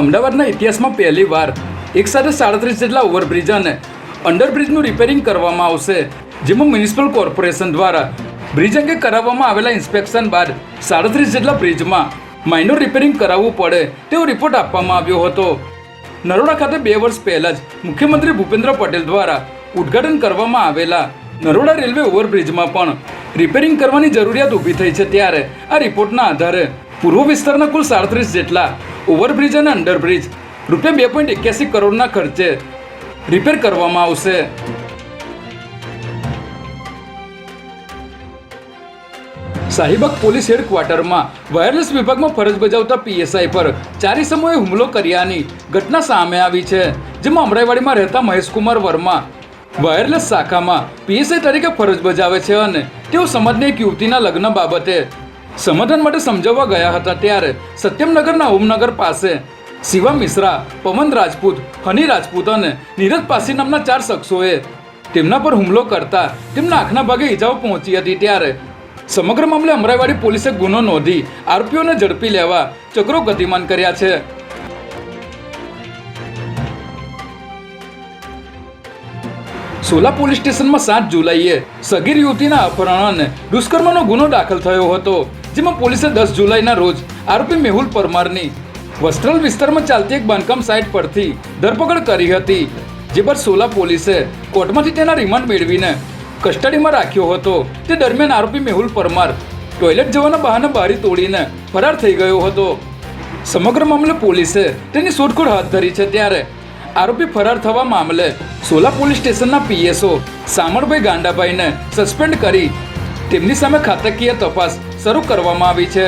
અમદાવાદના ઇતિહાસમાં પહેલી વાર એક સાથે સાડત્રીસ જેટલા ઓવરબ્રિજ અને અંડરબ્રિજનું રિપેરિંગ કરવામાં આવશે, જેમાં મ્યુનિસિપલ કોર્પોરેશન દ્વારા બ્રિજ અંગે કરાવવામાં આવેલા ઇન્સ્પેક્શન બાદ સાડત્રીસ જેટલા બ્રિજમાં માઇનોર રિપેરિંગ કરાવવું પડે તેવો રિપોર્ટ આપવામાં આવ્યો હતો. નરોડા ખાતે બે વર્ષ પહેલાં જ મુખ્યમંત્રી ભૂપેન્દ્ર પટેલ દ્વારા ઉદ્ઘાટન કરવામાં આવેલા નરોડા રેલવે ઓવરબ્રિજમાં પણ રિપેરિંગ કરવાની જરૂરિયાત ઊભી થઈ છે ત્યારે. આ રિપોર્ટના આધારે પૂર્વ વિસ્તારના કુલ સાડત્રીસ જેટલા ઓવરબ્રિજ અને અંડરબ્રિજ રૂપિયા બે પોઈન્ટ એક્યાસી કરોડના ખર્ચે રિપેર કરવામાં આવશે. સાહિબક પોલીસ હેડક્વાર્ટરમાં વાયરલેસ વિભાગમાં ફરજ બજાવતા પીએસઆઈ પર ચારી સમયે હુમલો કર્યાની ઘટના સામે આવી છે, જેમાં અમરાઈવાડીમાં રહેતા મહેશકુમાર વર્મા વાયરલેસ શાખામાં પીએસઆઈ તરીકે ફરજ બજાવે છે અને તેઓ સમાજની એક યુવતીના લગ્ન બાબતે સમાધાન માટે સમજાવવા ગયા હતા ત્યારે સત્યમનગરના ઓમનગર પાસે શિવા મિશ્રા, પવન રાજપૂત, હની રાજપૂત અને નીરજ પાસી નામના ચાર શખ્સોએ તેમના પર હુમલો કરતા તેમના આંખના ભાગે ઈજાઓ પહોંચી હતી ત્યારે સમગ્ર મામલે અમરાઈવાડી પોલીસે ગુનો નોંધી આરોપીઓને ઝડપી લેવા ચક્રો ગતિમાન કર્યા છે. સોલા પોલીસ સ્ટેશનમાં સાત જુલાઈએ સગીર યુવતીના અપહરણ દુષ્કર્મનો ગુનો દાખલ થયો હતો, જેમાં પોલીસે દસ જુલાઈના રોજ આરોપી મેહુલ પરમારની વસ્ત્રલ વિસ્તારમાં ચાલતી એક બાંધકામ સાઇટ પરથી ધરપકડ કરી હતી, જે બાદ સોલા પોલીસે કોર્ટમાંથી તેના રિમાન્ડ મેળવીને કસ્ટડીમાં રાખ્યો હતો. તે દરમિયાન આરોપી મેહુલ પરમાર ટોયલેટ જવાના બહાને બારી તોડીને ફરાર થઈ ગયો હતો. સમગ્ર મામલે પોલીસે તેની શોધખોળ હાથ ધરી છે ત્યારે આરોપી ફરાર થવા મામલે સોલા પોલીસ સ્ટેશનના પીએસઓ સામળભાઈ ગાંડાભાઈને સસ્પેન્ડ કરી તેમની સામે ખાતાકીય તપાસ શરૂ કરવામાં આવી છે.